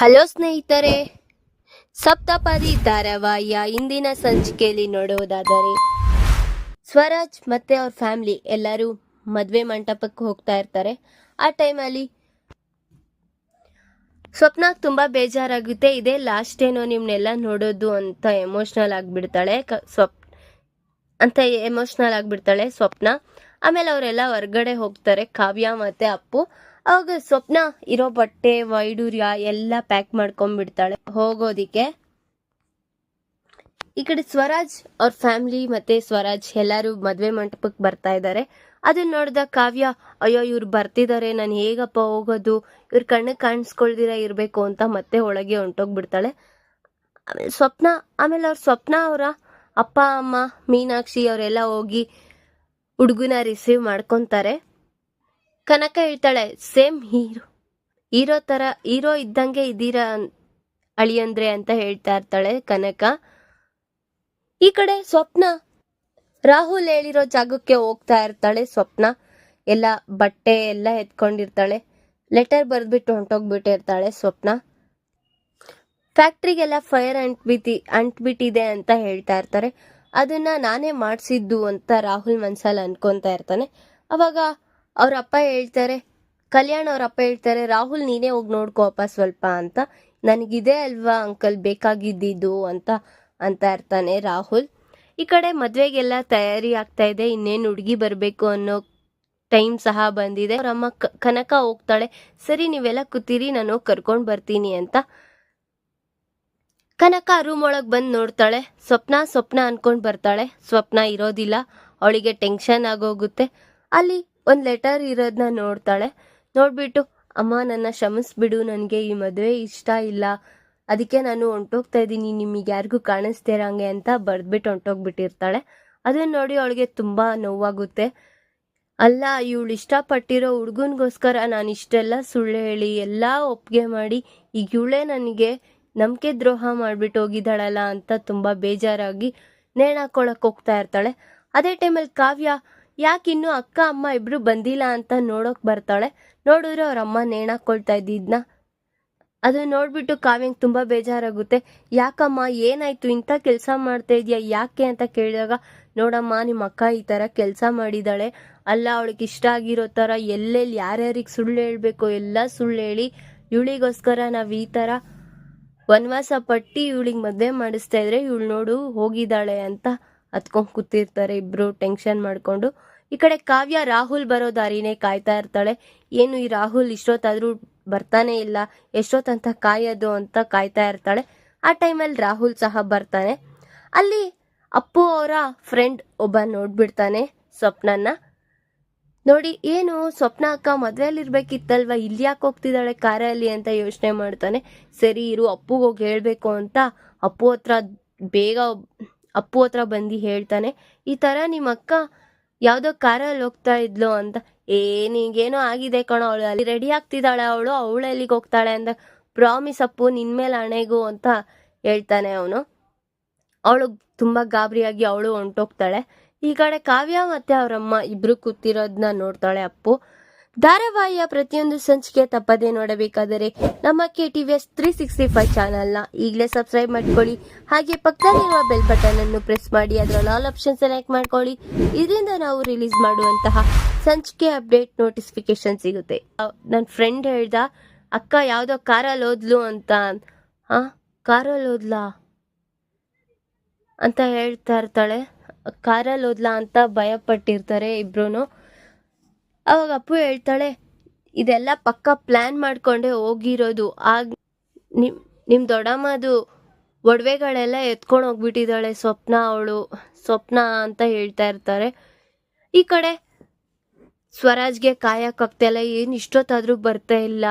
Hello ಸ್ನೇಹಿತರೆ, ಸಪ್ತಪದಿ ಧಾರಾವಾಹಿಯ ಇಂದಿನ ಸಂಚಿಕೆಯಲ್ಲಿ ನೋಡುವುದಾದರೆ, ಸ್ವರಾಜ್ ಮತ್ತೆ ಅವ್ರ ಫ್ಯಾಮಿಲಿ ಎಲ್ಲರೂ ಮದುವೆ ಮಂಟಪಕ್ಕೆ ಹೋಗ್ತಾ ಇರ್ತಾರೆ. ಆ ಟೈಮಲ್ಲಿ ಸ್ವಪ್ನ ತುಂಬಾ ಬೇಜಾರಾಗುತ್ತೆ. ಇದೇ ಲಾಸ್ಟ್ ಏನೋ ನಿಮ್ನೆಲ್ಲ ನೋಡೋದು ಅಂತ ಎಮೋಷ್ನಲ್ ಆಗಿಬಿಡ್ತಾಳೆ. ಸ್ವಪ್, ಅಂತ ಎಮೋಷ್ನಲ್ ಆಗಿಬಿಡ್ತಾಳೆ ಸ್ವಪ್ನ. ಆಮೇಲೆ ಅವರೆಲ್ಲ ಹೊರ್ಗಡೆ ಹೋಗ್ತಾರೆ. ಕಾವ್ಯ ಮತ್ತೆ ಅಪ್ಪು. ಅವಾಗ ಸ್ವಪ್ನ, ಇರೋ ಬಟ್ಟೆ, ವೈಡೂರ್ಯ ಎಲ್ಲ ಪ್ಯಾಕ್ ಮಾಡ್ಕೊಂಡ್ಬಿಡ್ತಾಳೆ. ಹೋಗೋದಿಕ್ಕೆ. ಈ ಕಡೆ ಸ್ವರಾಜ್ ಅವ್ರ ಫ್ಯಾಮಿಲಿ ಮತ್ತೆ ಸ್ವರಾಜ್ ಎಲ್ಲರೂ ಮದ್ವೆ ಮಂಟಪಕ್ಕೆ ಬರ್ತಾ ಇದ್ದಾರೆ ಅದನ್ನ ನೋಡಿದ ಕಾವ್ಯ, ಅಯ್ಯೋ, ಇವ್ರು ಬರ್ತಿದ್ದಾರೆ ನಾನು ಹೇಗಪ್ಪ ಹೋಗೋದು? ಇವ್ರ ಕಣ್ಣಿಗೆ ಕಾಣಿಸ್ಕೊಳ್ದಿರ, ಇರಬೇಕು ಅಂತ ಮತ್ತೆ ಒಳಗೆ ಹೊಂಟೋಗ್ಬಿಡ್ತಾಳೆ. ಆಮೇಲೆ ಸ್ವಪ್ನ, ಆಮೇಲೆ ಅವ್ರ ಸ್ವಪ್ನ ಅವರ ಅಪ್ಪ, ಅಮ್ಮ, ಮೀನಾಕ್ಷಿ ಅವರೆಲ್ಲ ಹೋಗಿ ಹುಡುಗನ ರಿಸೀವ್ ಮಾಡ್ಕೊತಾರೆ. ಕನಕ ಹೇಳ್ತಾಳೆ, ಸೇಮ್ ಹೀರೋ. ಹೀರೋ ತರ, ಹೀರೋ ಇದ್ದಂಗೆ ಇದ್ದೀರಾ ಅಳಿಯಂದ್ರೆ ಅಂತ ಹೇಳ್ತಾ ಇರ್ತಾಳೆ ಕನಕ. ಈ ಕಡೆ ಸ್ವಪ್ನ, ರಾಹುಲ್ ಹೇಳಿರೋ ಜಾಗಕ್ಕೆ ಹೋಗ್ತಾ ಇರ್ತಾಳೆ ಸ್ವಪ್ನ. ಎಲ್ಲ ಬಟ್ಟೆ ಎಲ್ಲ ಎತ್ಕೊಂಡಿರ್ತಾಳೆ. ಲೆಟರ್ ಬರೆದ್ಬಿಟ್ಟು ಹೊಂಟೋಗ್ಬಿಟ್ಟಿರ್ತಾಳೆ ಸ್ವಪ್ನ. ಫ್ಯಾಕ್ಟ್ರಿಗೆಲ್ಲ ಫೈರ್ ಅಂಟ್ಬಿತಿ, ಅಂಟ್ಬಿಟ್ಟಿದೆ ಅಂತ ಹೇಳ್ತಾ ಇರ್ತಾರೆ. ಅದನ್ನ ನಾನೇ ಮಾಡಿಸಿದ್ದು ಅಂತ ರಾಹುಲ್ ಮನ್ಸಲ್ಲಿ ಅನ್ಕೊತಾ ಇರ್ತಾನೆ. ಅವಾಗ ಅವ್ರ ಅಪ್ಪ ಹೇಳ್ತಾರೆ, ಕಲ್ಯಾಣ್ ಅವ್ರ ಅಪ್ಪ ಹೇಳ್ತಾರೆ, ರಾಹುಲ್ ನೀನೇ ಹೋಗಿ ನೋಡ್ಕೋಪ್ಪ ಸ್ವಲ್ಪ ಅಂತ. ನನಗಿದೆ ಅಲ್ವಾ ಅಂಕಲ್, ಬೇಕಾಗಿದ್ದಿದ್ದು ಅಂತ ಅಂತ ಇರ್ತಾನೆ ರಾಹುಲ್. ಈ ಕಡೆ ಮದುವೆಗೆಲ್ಲ ತಯಾರಿ ಆಗ್ತಾ ಇದೆ, ಇನ್ನೇನು ಹುಡುಗಿ ಬರಬೇಕು ಅನ್ನೋ ಟೈಮ್ ಸಹ ಬಂದಿದೆ. ಅವ್ರ ಕ- ಕನಕ ಹೋಗ್ತಾಳೆ, ಸರಿ, ನೀವೆಲ್ಲ ಕೂತೀರಿ, ನಾನು ಕರ್ಕೊಂಡು ಬರ್ತೀನಿ ಅಂತ. ಕನಕ ರೂಮ್ ಒಳಗೆ ಬಂದು ನೋಡ್ತಾಳೆ. ಸ್ವಪ್ನ ಸ್ವಪ್ನ ಅನ್ಕೊಂಡು ಬರ್ತಾಳೆ. ಸ್ವಪ್ನ ಇರೋದಿಲ್ಲ. ಅವಳಿಗೆ ಟೆನ್ಷನ್ ಆಗೋಗುತ್ತೆ. ಅಲ್ಲಿ ಒಂದು ಲೆಟರ್ ಇರೋದನ್ನ ನೋಡ್ತಾಳೆ. ನೋಡ್ಬಿಟ್ಟು, ಅಮ್ಮ, ನನ್ನ ಕ್ಷಮಿಸ್ಬಿಡು ನನಗೆ ಈ ಮದುವೆ ಇಷ್ಟ ಇಲ್ಲ. ಅದಕ್ಕೆ ನಾನು ಹೊಂಟೋಗ್ತಾ ಇದ್ದೀನಿ. ನಿಮಗೆ ಯಾರಿಗೂ ಕಾಣಿಸ್ತಿರಂಗೆ ಅಂತ ಬರೆದ್ಬಿಟ್ಟು ಹೊಂಟೋಗ್ಬಿಟ್ಟಿರ್ತಾಳೆ. ಅದನ್ನ ನೋಡಿ ಅವಳಿಗೆ ತುಂಬ ನೋವಾಗುತ್ತೆ. ಅಲ್ಲ, ಇವಳು ಇಷ್ಟಪಟ್ಟಿರೋ ಹುಡುಗನಿಗೋಸ್ಕರ ನಾನು ಇಷ್ಟೆಲ್ಲ ಸುಳ್ಳು ಹೇಳಿ, ಎಲ್ಲ ಒಪ್ಪಿಗೆ ಮಾಡಿ, ಈಗ ಇವಳೇ ನನಗೆ ನಂಬಿಕೆ ದ್ರೋಹ ಮಾಡಿಬಿಟ್ಟು ಹೋಗಿದ್ದಾಳಲ್ಲ ಅಂತ ತುಂಬ ಬೇಜಾರಾಗಿ ನೇಣಾಕೊಳಕ್ಕೆ ಹೋಗ್ತಾ ಇರ್ತಾಳೆ. ಅದೇ ಟೈಮಲ್ಲಿ ಕಾವ್ಯ ಯಾಕೆ ಇನ್ನೂ ಅಕ್ಕ, ಅಮ್ಮ ಇಬ್ರು ಬಂದಿಲ್ಲ ಅಂತ ನೋಡೋಕೆ ಬರ್ತಾಳೆ. ನೋಡಿದ್ರೆ ಅವ್ರ ಅಮ್ಮ ನೇಣಾಕೊಳ್ತಾ ಇದ್ದಿದ್ನ. ಅದನ್ನ ನೋಡ್ಬಿಟ್ಟು ಕಾವ್ಯಂಗೆ ತುಂಬ ಬೇಜಾರಾಗುತ್ತೆ. ಯಾಕಮ್ಮ, ಏನಾಯ್ತು? ಇಂಥ ಕೆಲಸ ಮಾಡ್ತಾ ಇದೆಯಾ? ಯಾಕೆ ಅಂತ ಕೇಳಿದಾಗ, ನೋಡಮ್ಮ ನಿಮ್ಮ ಅಕ್ಕ ಈ ಥರ ಕೆಲಸ ಮಾಡಿದಾಳೆ. ಅಲ್ಲ, ಅವಳಿಗೆ ಇಷ್ಟ ಆಗಿರೋ ಥರ ಎಲ್ಲೆಲ್ಲಿ ಯಾರ್ಯಾರಿಗೆ ಸುಳ್ಳು ಹೇಳಬೇಕು ಎಲ್ಲ ಸುಳ್ಳು ಹೇಳಿ, ಇವಳಿಗೋಸ್ಕರ ನಾವು ಈ ಥರ ವನವಾಸ ಪಟ್ಟಿ ಇವಳಿಗೆ ಮದುವೆ ಮಾಡಿಸ್ತಾ ಇದ್ರೆ ಇವಳು ನೋಡು ಹೋಗಿದ್ದಾಳೆ ಅಂತ ಹತ್ಕೊಂಡ್ ಕೂತಿರ್ತಾರೆ, ಇಬ್ರು ಟೆನ್ಷನ್ ಮಾಡ್ಕೊಂಡು. ಈ ಕಡೆ ಕಾವ್ಯ ರಾಹುಲ್ ಬರೋ ದಾರಿನೇ ಕಾಯ್ತಾ ಇರ್ತಾಳೆ. ಏನು ಈ ರಾಹುಲ್ ಇಷ್ಟೊತ್ತಾದ್ರೂ ಬರ್ತಾನೆ ಇಲ್ಲ ಎಷ್ಟೊತ್ತಂತ ಕಾಯೋದು ಅಂತ ಕಾಯ್ತಾ ಇರ್ತಾಳೆ. ಆ ಟೈಮಲ್ಲಿ ರಾಹುಲ್ ಸಹ ಬರ್ತಾನೆ. ಅಲ್ಲಿ ಅಪ್ಪು ಅವರ ಫ್ರೆಂಡ್ ಒಬ್ಬ ನೋಡ್ಬಿಡ್ತಾನೆ ಸ್ವಪ್ನನ್ನ. ನೋಡಿ, ಏನು ಸ್ವಪ್ನ ಅಕ್ಕ ಮದ್ವೆಯಲ್ಲಿರ್ಬೇಕಿತ್ತಲ್ವಾ, ಇಲ್ಲಿ ಯಾಕೆ ಹೋಗ್ತಿದ್ದಾಳೆ ಕಾರಲ್ಲಿ ಅಂತ ಯೋಚನೆ ಮಾಡ್ತಾನೆ. ಸರಿ ಇರು, ಅಪ್ಪುಗೆ ಹೋಗಿ ಹೇಳಬೇಕು ಅಂತ ಅಪ್ಪು ಹತ್ರ ಬೇಗ ಅಪ್ಪು ಹತ್ರ ಬಂದು ಹೇಳ್ತಾನೆ, ಈ ಥರ ನಿಮ್ಮ ಅಕ್ಕ ಯಾವುದೋ ಕಾರಲ್ಲಿ ಹೋಗ್ತಾ ಇದ್ಲು ಅಂತ. ಏ, ನಿಂಗೇನೋ ಆಗಿದೆ ಕಣ, ಅವಳು ಅಲ್ಲಿ ರೆಡಿ ಆಗ್ತಿದ್ದಾಳೆ, ಅವಳು ಅವಳು ಎಲ್ಲಿಗೆ ಹೋಗ್ತಾಳೆ ಅಂತ ಪ್ರಾಮಿಸ್ ಅಪ್ಪು ನಿನ್ಮೇಲೆ ಹಣೆಗೂ ಅಂತ ಹೇಳ್ತಾನೆ ಅವನು. ಅವಳು ತುಂಬ ಗಾಬರಿಯಾಗಿ ಅವಳು ಹೊಂಟೋಗ್ತಾಳೆ. ಈ ಕಡೆ ಕಾವ್ಯ ಮತ್ತೆ ಅವರಮ್ಮ ಇಬ್ರು ಕೂತಿರೋದನ್ನ ನೋಡ್ತಾಳೆ ಅಪ್ಪು. ಧಾರಾವಾಹಿಯ ಪ್ರತಿಯೊಂದು ಸಂಚಿಕೆ ತಪ್ಪದೆ ನೋಡಬೇಕಾದರೆ ನಮ್ಮ K T V S three sixty five ಚಾನಲ್ನ ಈಗಲೇ ಸಬ್ಸ್ಕ್ರೈಬ್ ಮಾಡ್ಕೊಳ್ಳಿ. ಹಾಗೆ ಪಕ್ಕದಲ್ಲಿರುವ ಬೆಲ್ ಬಟನ್ ಅನ್ನು ಪ್ರೆಸ್ ಮಾಡಿ, ಅದರಲ್ಲಿ ಆಲ್ ಆಪ್ಷನ್ ಸೆಲೆಕ್ಟ್ ಮಾಡ್ಕೊಳ್ಳಿ. ಇದರಿಂದ ನಾವು ರಿಲೀಸ್ ಮಾಡುವಂತಹ ಸಂಚಿಕೆ ಅಪ್ಡೇಟ್ ನೋಟಿಫಿಕೇಶನ್ ಸಿಗುತ್ತೆ. ನನ್ನ ಫ್ರೆಂಡ್ ಹೇಳ್ದ, ಅಕ್ಕ, ಯಾವುದೋ ಕಾರಲ್ಲಿ ಓದ್ಲು ಅಂತ. ಹಾ ಕಾರಲ್ಲಿ ಓದ್ಲಾ? ಅಂತ ಹೇಳ್ತಾ ಇರ್ತಾಳೆ. ಕಾರಲ್ಲಿ ಓದ್ಲಾ ಅಂತ ಭಯಪಟ್ಟಿರ್ತಾರೆ ಇಬ್ರು ಅವಾಗ ಅಪ್ಪು ಹೇಳ್ತಾಳೆ, ಇದೆಲ್ಲ ಪಕ್ಕ ಪ್ಲ್ಯಾನ್ ಮಾಡ್ಕೊಂಡೆ ಹೋಗಿರೋದು. ಆಗ ನಿಮ್ ನಿಮ್ಮ ದೊಡ್ಡಮ್ಮದು ಒಡವೆಗಳೆಲ್ಲ ಎತ್ಕೊಂಡು ಹೋಗ್ಬಿಟ್ಟಿದ್ದಾಳೆ ಸ್ವಪ್ನ ಅವಳು. ಸ್ವಪ್ನ ಅಂತ ಹೇಳ್ತಾ ಇರ್ತಾರೆ. ಈ ಕಡೆ ಸ್ವರಾಜ್ಗೆ ಕಾಯಕ್ಕಾಗ್ತಾಯಿಲ್ಲ ಏನು ಇಷ್ಟೊತ್ತಾದರೂ ಬರ್ತಾ ಇಲ್ಲ.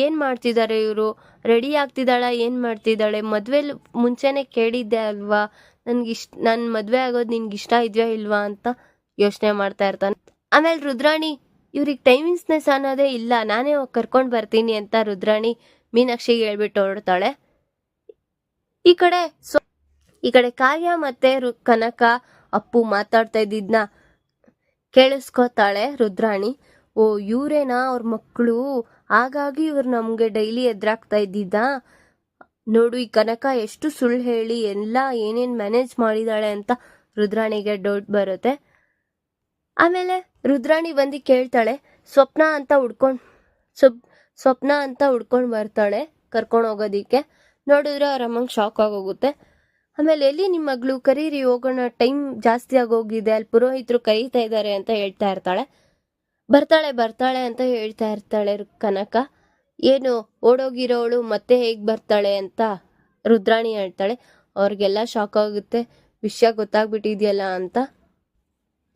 ಏನು ಮಾಡ್ತಿದ್ದಾರೆ ಇವರು? ರೆಡಿ ಆಗ್ತಿದ್ದಾಳ? ಏನು ಮಾಡ್ತಿದ್ದಾಳೆ? ಮದುವೆಲಿ ಮುಂಚೆನೇ ಕೇಳಿದ್ದೆ ಅಲ್ವಾ? ನನ್ಗೆ ಇಷ್ಟ ನನ್ನ ಮದುವೆ ಆಗೋದು ನಿನ್ಗೆ ಇಷ್ಟ ಇದೆಯಾ ಇಲ್ವಾ ಅಂತ ಯೋಚನೆ ಮಾಡ್ತಾ ಇರ್ತಾನೆ. ಆಮೇಲೆ ರುದ್ರಾಣಿ ಇವ್ರಿಗೆ ಟೈಮಿಂಗ್ಸ್ನೆಸ್ ಅನ್ನೋದೇ ಇಲ್ಲ, ನಾನೇ ಕರ್ಕೊಂಡು ಬರ್ತೀನಿ ಅಂತ ರುದ್ರಾಣಿ ಮೀನಾಕ್ಷಿಗೆ ಹೇಳ್ಬಿಟ್ಟು ಹೊರಡ್ತಾಳೆ. ಈ ಕಡೆ ಸೊ, ಈ ಕಡೆ ಕಾರ್ಯ ಮತ್ತೆ ಕನಕ, ಅಪ್ಪು ಮಾತಾಡ್ತಾ ಇದ್ದಿದ್ನ ಕೇಳಿಸ್ಕೋತಾಳೆ ರುದ್ರಾಣಿ. ಓ, ಇವರೇನಾ ಅವ್ರ ಮಕ್ಕಳು ಹಾಗಾಗಿ ಇವ್ರು ನಮಗೆ ಡೈಲಿ ಎದುರಾಗ್ತಾ ಇದ್ದಿದ್ದ? ನೋಡು, ಈ ಕನಕ ಎಷ್ಟು ಸುಳ್ಳು ಹೇಳಿ, ಎಲ್ಲ ಏನೇನು ಮ್ಯಾನೇಜ್ ಮಾಡಿದಾಳೆ ಅಂತ ರುದ್ರಾಣಿಗೆ ಡೌಟ್ ಬರುತ್ತೆ. ಆಮೇಲೆ ರುದ್ರಾಣಿ ಬಂದು ಕೇಳ್ತಾಳೆ, ಸ್ವಪ್ನ ಅಂತ ಹುಡ್ಕೊಂಡು, ಸ್ವಪ್, ಸ್ವಪ್ನ ಅಂತ ಹುಡ್ಕೊಂಡು ಬರ್ತಾಳೆ ಕರ್ಕೊಂಡು ಹೋಗೋದಿಕ್ಕೆ. ನೋಡಿದ್ರೆ ಅವ್ರ ಅಮ್ಮಂಗೆ ಶಾಕ್ ಆಗೋಗುತ್ತೆ. ಆಮೇಲೆ, ಎಲ್ಲಿ ನಿಮ್ಮ ಮಗಳು? ಕರೀರಿ, ಹೋಗೋಣ. ಟೈಮ್ ಜಾಸ್ತಿ ಆಗೋಗಿದೆ. ಅಲ್ಲಿ ಪುರೋಹಿತರು ಕರೀತಾ ಇದ್ದಾರೆ ಅಂತ ಹೇಳ್ತಾ ಇರ್ತಾಳೆ. ಬರ್ತಾಳೆ ಬರ್ತಾಳೆ ಅಂತ ಹೇಳ್ತಾ ಇರ್ತಾಳೆ ಕನಕ. ಏನು, ಓಡೋಗಿರೋಳು ಮತ್ತೆ ಹೇಗೆ ಬರ್ತಾಳೆ ಅಂತ ರುದ್ರಾಣಿ ಹೇಳ್ತಾಳೆ. ಅವ್ರಿಗೆಲ್ಲ ಶಾಕ್ ಆಗುತ್ತೆ. ವಿಷಯ ಗೊತ್ತಾಗ್ಬಿಟ್ಟಿದೆಯಲ್ಲ ಅಂತ.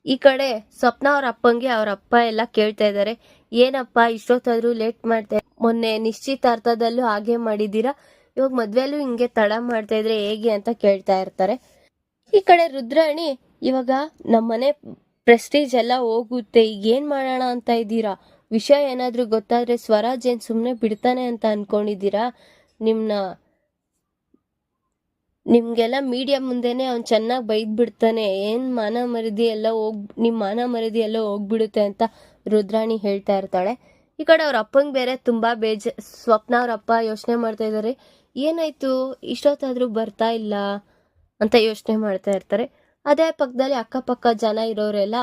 ಈ ಕಡೆ ಸ್ವಪ್ನ ಅವ್ರ ಅಪ್ಪಂಗೆ ಅವ್ರ ಅಪ್ಪ ಎಲ್ಲ ಕೇಳ್ತಾ ಇದ್ದಾರೆ. ಏನಪ್ಪ, ಇಷ್ಟೊತ್ತಾದ್ರೂ ಲೇಟ್ ಮಾಡ್ತಾ ಮೊನ್ನೆ ನಿಶ್ಚಿತಾರ್ಥದಲ್ಲೂ ಹಾಗೆ ಮಾಡಿದ್ದೀರಾ? ಇವಾಗ ಮದ್ವೆಲ್ಲೂ ಹಿಂಗೆ ತಡ ಮಾಡ್ತಾ ಇದ್ರೆ ಹೇಗೆ ಅಂತ ಕೇಳ್ತಾ ಇರ್ತಾರೆ. ಈ ಕಡೆ ರುದ್ರಾಣಿ, ಇವಾಗ ನಮ್ಮನೆ ಪ್ರೆಸ್ಟೀಜ್ ಎಲ್ಲ ಹೋಗುತ್ತೆ. ಈಗ ಏನ್ ಮಾಡೋಣ ಅಂತ ಇದ್ದೀರಾ? ವಿಷಯ ಏನಾದರೂ ಗೊತ್ತಾದ್ರೆ ಸ್ವರಾಜ್ ಏನು ಸುಮ್ಮನೆ ಬಿಡ್ತಾನೆ ಅಂತ ಅನ್ಕೊಂಡಿದ್ದೀರಾ? ನಿಮ್ನ ನಿಮ್ಗೆಲ್ಲ ಮೀಡಿಯಾ ಮುಂದೆನೆ ಅವ್ನು ಚೆನ್ನಾಗಿ ಬೈದ್ ಬಿಡ್ತಾನೆ ಏನ್ ಮಾನ ಮರದಿ ಎಲ್ಲ ಹೋಗ್ ನಿಮ್ ಮಾನ ಮರದಿ ಎಲ್ಲ ಹೋಗ್ಬಿಡುತ್ತೆ ಅಂತ ರುದ್ರಾಣಿ ಹೇಳ್ತಾ ಇರ್ತಾಳೆ. ಈ ಕಡೆ ಅವ್ರ ಅಪ್ಪಂಗೆ ಬೇರೆ ತುಂಬಾ ಬೇಜ ಸ್ವಪ್ನ ಅವ್ರ ಅಪ್ಪ ಯೋಚನೆ ಮಾಡ್ತಾ ಇದ್ದಾರೆ ಏನಾಯ್ತು? ಇಷ್ಟೊತ್ತಾದ್ರೂ ಬರ್ತಾ ಇಲ್ಲ ಅಂತ ಯೋಚನೆ ಮಾಡ್ತಾ ಇರ್ತಾರೆ. ಅದೇ ಪಕ್ಕದಲ್ಲಿ ಅಕ್ಕಪಕ್ಕ ಜನ ಇರೋರೆಲ್ಲ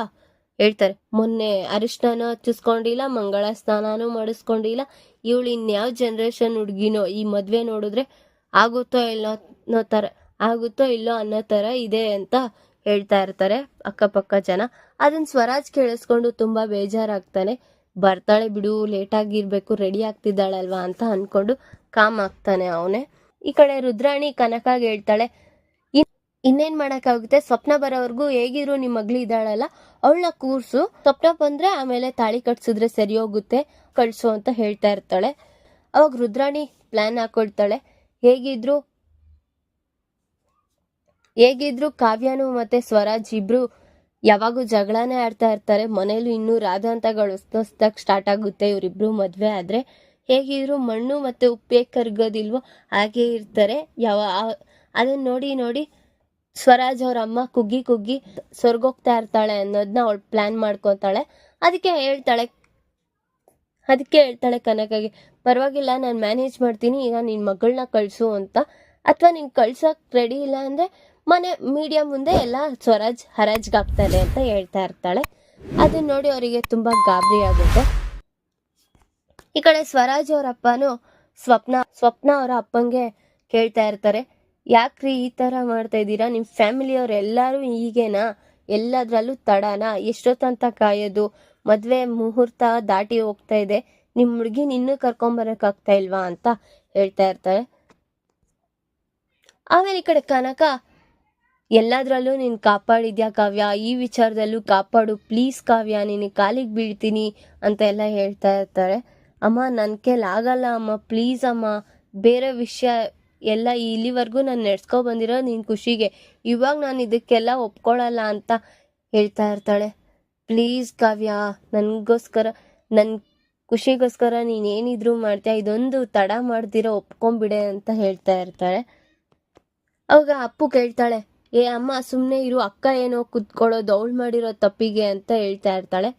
ಹೇಳ್ತಾರೆ, ಮೊನ್ನೆ ಅರಿಶಿನ ಹಚ್ಚಿಸ್ಕೊಂಡಿಲ್ಲ, ಮಂಗಳ ಸ್ನಾನನೂ ಮಾಡಿಸ್ಕೊಂಡಿಲ್ಲ. ಇವಳು ಇನ್ಯಾವ ಜನ್ರೇಷನ್ ಹುಡ್ಗಿನೋ? ಈ ಮದ್ವೆ ನೋಡಿದ್ರೆ ಆಗುತ್ತೋ ಇಲ್ಲೋ ಅನ್ನೋ ಥರ, ಆಗುತ್ತೋ ಇಲ್ಲೋ ಅನ್ನೋ ಥರ ಇದೆ ಅಂತ ಹೇಳ್ತಾ ಇರ್ತಾರೆ ಅಕ್ಕಪಕ್ಕ ಜನ. ಅದನ್ನ ಸ್ವರಾಜ್ ಕೇಳಿಸ್ಕೊಂಡು ತುಂಬಾ ಬೇಜಾರಾಗ್ತಾನೆ. ಬರ್ತಾಳೆ ಬಿಡು ಲೇಟ್ ಆಗಿರ್ಬೇಕು ರೆಡಿ ಆಗ್ತಿದ್ದಾಳಲ್ವಾ ಅಂತ ಅನ್ಕೊಂಡು ಕಾಮ್ ಆಗ್ತಾನೆ ಅವನೇ. ಈ ಕಡೆ ರುದ್ರಾಣಿ ಕನಕಾಗಿ ಹೇಳ್ತಾಳೆ, "ಇನ್- ಇನ್ನೇನ್ ಮಾಡಕ್ಕಾಗುತ್ತೆ? ಸ್ವಪ್ನ ಬರೋವರೆಗೂ ಹೇಗಿದ್ರು ನಿಮ್ಮ ಮಗ್ಳು ಇದ್ದಾಳಲ್ಲ, ಅವಳನ್ನ ಕೂರ್ಸು. ಸ್ವಪ್ನ ಬಂದ್ರೆ ಆಮೇಲೆ ತಾಳಿ ಕಟ್ಸಿದ್ರೆ ಸರಿ ಹೋಗುತ್ತೆ, ಕಳ್ಸು ಅಂತ ಹೇಳ್ತಾ ಇರ್ತಾಳೆ. ಅವಾಗ ರುದ್ರಾಣಿ ಪ್ಲಾನ್ ಹಾಕೊಳ್ತಾಳೆ. ಹೇಗಿದ್ರು? ಹೇಗಿದ್ರು ಕಾವ್ಯನು ಮತ್ತೆ ಸ್ವರಾಜ್ ಇಬ್ರು ಯಾವಾಗೂ ಜಗಳನೇ ಆಡ್ತಾ ಇರ್ತಾರೆ. ಮನೇಲಿ ಇನ್ನೂ ರಾಧಾಂತಗಳು ಹೊಸ್ದಾಗ ಸ್ಟಾರ್ಟ್ ಆಗುತ್ತೆ. ಇವರಿಬ್ರು ಮದ್ವೆ ಆದ್ರೆ ಹೇಗಿದ್ರು ಮಣ್ಣು ಮತ್ತೆ ಉಪ್ಪೇ ಕರ್ಗೋದಿಲ್ವೋ ಹಾಗೆ ಇರ್ತಾರೆ. ಯಾವ ಅದನ್ನ ನೋಡಿ ನೋಡಿ ಸ್ವರಾಜ್ ಅವ್ರ ಅಮ್ಮ ಕುಗ್ಗಿ ಕುಗ್ಗಿ ಸ್ವರ್ಗೋಗ್ತಾ ಇರ್ತಾಳೆ ಅನ್ನೋದನ್ನ ಅವಳು ಪ್ಲಾನ್ ಮಾಡ್ಕೊತಾಳೆ. ಅದಕ್ಕೆ ಹೇಳ್ತಾಳೆ ಅದಕ್ಕೆ ಹೇಳ್ತಾಳೆ ಕನಕಗೆ, ಪರವಾಗಿಲ್ಲ, ನಾನು ಮ್ಯಾನೇಜ್ ಮಾಡ್ತೀನಿ, ಈಗ ನಿನ್ನ ಮಗಳನ್ನ ಕಳಿಸು ಅಂತ. ಅಥವಾ ನೀನು ಕಳ್ಸಕ್ ರೆಡಿ ಇಲ್ಲ ಅಂದರೆ ಮನೆ ಮೀಡಿಯಾ ಮುಂದೆ ಎಲ್ಲ ಸ್ವರಾಜ್ ಹರಾಜ್ಗಾಗ್ತಾರೆ ಅಂತ ಹೇಳ್ತಾ ಇರ್ತಾಳೆ. ಅದನ್ನ ನೋಡಿ ಅವರಿಗೆ ತುಂಬ ಗಾಬರಿ ಆಗುತ್ತೆ. ಈ ಕಡೆ ಸ್ವರಾಜ್ ಅವ್ರ ಅಪ್ಪನು ಸ್ವಪ್ನ ಸ್ವಪ್ನ ಅವರ ಅಪ್ಪಂಗೆ ಕೇಳ್ತಾ ಇರ್ತಾರೆ, ಯಾಕ್ರಿ ಈ ಥರ ಮಾಡ್ತಾ ಇದ್ದೀರಾ? ನಿಮ್ಮ ಫ್ಯಾಮಿಲಿಯವ್ರು ಎಲ್ಲರೂ ಹೀಗೇನಾ? ಎಲ್ಲದರಲ್ಲೂ ತಡನಾ? ಎಷ್ಟೊತ್ತಂತ ಕಾಯೋದು? ಮದುವೆ ಮುಹೂರ್ತ ದಾಟಿ ಹೋಗ್ತಾ ಇದೆ. ನಿಮ್ಮ ಹುಡುಗಿನ ಇನ್ನೂ ಆಗ್ತಾ ಇಲ್ವಾ ಅಂತ ಹೇಳ್ತಾ ಇರ್ತಾರೆ ಆಮೇಲೆ ಈ ಕಡೆ ಕನಕ, ಎಲ್ಲದರಲ್ಲೂ ನೀನು ಕಾಪಾಡಿದ್ಯಾ ಕಾವ್ಯ? ಈ ವಿಚಾರದಲ್ಲೂ ಕಾಪಾಡು ಪ್ಲೀಸ್ ಕಾವ್ಯ ನೀನು ಕಾಲಿಗೆ ಬೀಳ್ತೀನಿ ಅಂತ ಎಲ್ಲ ಹೇಳ್ತಾ ಇರ್ತಾರೆ ಅಮ್ಮ ನನ್ನ ಕೈಲಿ ಆಗಲ್ಲ ಅಮ್ಮ ಪ್ಲೀಸ್ ಅಮ್ಮ. ಬೇರೆ ವಿಷಯ ಎಲ್ಲ ಇಲ್ಲಿವರೆಗೂ ನಾನು ನಡ್ಸ್ಕೊ ಬಂದಿರೋ ನಿನ್ನ ಖುಷಿಗೆ. ಇವಾಗ ನಾನು ಇದಕ್ಕೆಲ್ಲ ಒಪ್ಕೊಳ್ಳಲ್ಲ ಅಂತ ಹೇಳ್ತಾ ಇರ್ತಾಳೆ. ಪ್ಲೀಸ್ ಕಾವ್ಯ, ನನಗೋಸ್ಕರ ನನ್ನ ಖುಷಿಗೋಸ್ಕರ ನೀನೇನಿದ್ರೂ ಮಾಡ್ತೀಯ, ಇದೊಂದು ತಡ ಮಾಡ್ದಿರೋ ಒಪ್ಕೊಂಬಿಡೆ ಅಂತ ಹೇಳ್ತಾ ಇರ್ತಾಳೆ ಅವಾಗ ಅಪ್ಪು ಕೇಳ್ತಾಳೆ, ಏ ಅಮ್ಮ ಸುಮ್ಮನೆ ಇರು, ಅಕ್ಕ ಏನೋ ಕುತ್ಕೊಳ್ಳೋದು, ಅವಳು ಮಾಡಿರೋ ತಪ್ಪಿಗೆ ಅಂತ ಹೇಳ್ತಾ ಇರ್ತಾಳೆ.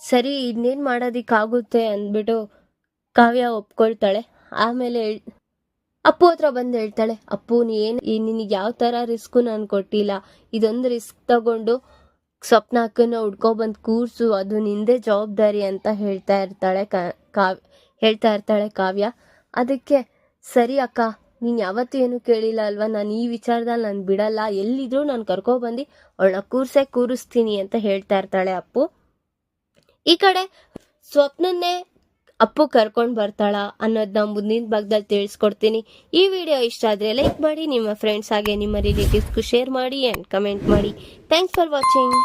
ಸರಿ, ಇನ್ನೇನು ಮಾಡೋದಿಕ್ಕಾಗುತ್ತೆ ಅಂದ್ಬಿಟ್ಟು ಕಾವ್ಯ ಒಪ್ಕೊಳ್ತಾಳೆ. ಆಮೇಲೆ ಅಪ್ಪು ಹತ್ರ ಬಂದು ಹೇಳ್ತಾಳೆ, ಅಪ್ಪು, ನೀನು ನಿನಗೆ ಯಾವ ಥರ ರಿಸ್ಕು ನಾನು ಕೊಟ್ಟಿಲ್ಲ. ಇದೊಂದು ರಿಸ್ಕ್ ತಗೊಂಡು ಸ್ವಪ್ನ ಅಕ್ಕನ ಹುಡ್ಕೊಬಂದು ಕೂರ್ಸು, ಅದು ನಿಂದೇ ಜವಾಬ್ದಾರಿ ಅಂತ ಹೇಳ್ತಾ ಇರ್ತಾಳೆ ಕಾವ್, ಹೇಳ್ತಾ ಇರ್ತಾಳೆ ಕಾವ್ಯ. ಅದಕ್ಕೆ, ಸರಿ ಅಕ್ಕ, ನೀನು ಯಾವತ್ತೂ ಏನು ಕೇಳಿಲ್ಲ ಅಲ್ವಾ? ನಾನು ಈ ವಿಚಾರದಲ್ಲಿ ನಾನು ಬಿಡಲ್ಲ. ಎಲ್ಲಿದ್ರೂ ನಾನು ಕರ್ಕೊಬಂದು ಅವಳನ್ನ ಕೂರ್ಸೇ ಕೂರಿಸ್ತೀನಿ ಅಂತ ಹೇಳ್ತಾ ಇರ್ತಾಳೆ ಅಪ್ಪು. ಈ ಕಡೆ ಸ್ವಪ್ನನ್ನೇ ಅಪ್ಪು ಕರ್ಕೊಂಡು ಬರ್ತಾಳ ಅನ್ನೋದನ್ನ ಮುಂದಿನ ಭಾಗದಲ್ಲಿ ತಿಳಿಸ್ಕೊಡ್ತೀನಿ. ಈ ವಿಡಿಯೋ ಇಷ್ಟ ಆದರೆ ಲೈಕ್ ಮಾಡಿ, ನಿಮ್ಮ ಫ್ರೆಂಡ್ಸ್ ಹಾಗೆ ನಿಮ್ಮ ರಿಲೇಟಿವ್ಸ್ಗೂ ಶೇರ್ ಮಾಡಿ ಆ್ಯಂಡ್ ಕಮೆಂಟ್ ಮಾಡಿ. Thanks for watching